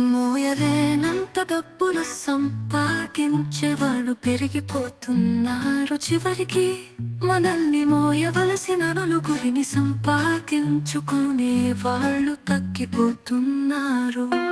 మోయలేనంత డబ్బులు సంపాదించేవాళ్ళు పెరిగిపోతున్నారు. చివరికి మనల్ని మోయవలసిన నలుగురిని సంపాదించుకునే వాళ్ళు తగ్గిపోతున్నారు.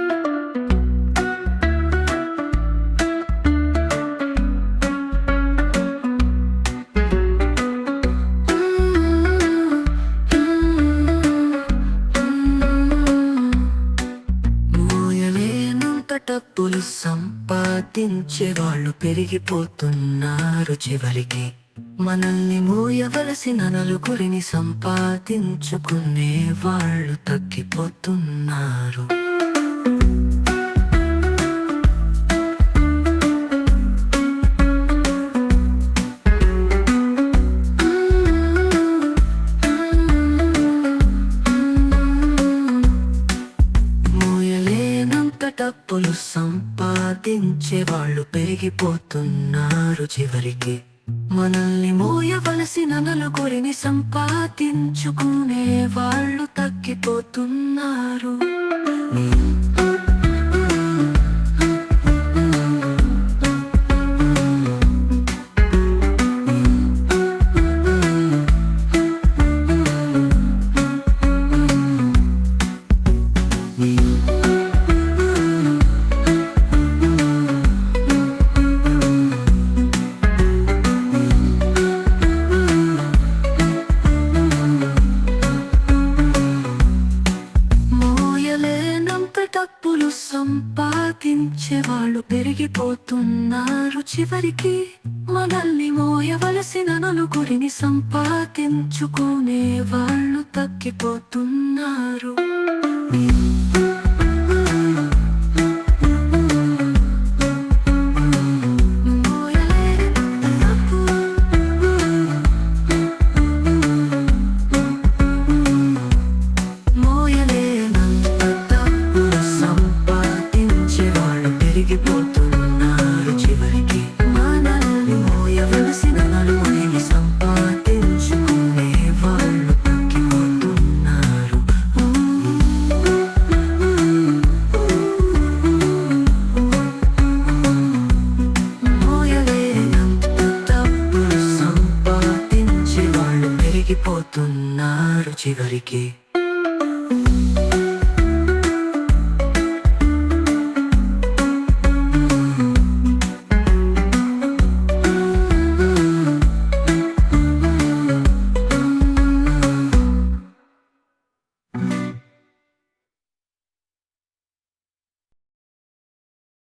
సంపాదించే వాళ్ళు పెరిగిపోతున్నారు చివరికి. మనల్ని మూయవలసిన నలుగురిని సంపాదించుకునే వాళ్ళు తగ్గిపోతున్నారు. డబ్బులు సంపాదించే వాళ్ళు పెరిగిపోతున్నారు చివరికి. మనల్ని మోయవలసిన నలుగురిని సంపాదించుకునే వాళ్ళు తగ్గిపోతున్నారు. వాళ్ళు పెరిగిపోతున్నారు చివరికి మనల్ని మోయవలసిన నలుగురిని సంపాదించుకునే వాళ్ళు తగ్గిపోతున్నారు. వాళ్ళు చివరికి మనల్ని మోయవలసిన నలుగురిని సంపాదించుకునే వాళ్ళు తగ్గిపోతున్నారు. మోయలేనంత డబ్బులు సంపాదించే వాళ్ళు పెరిగిపోతున్నారు చివరికి.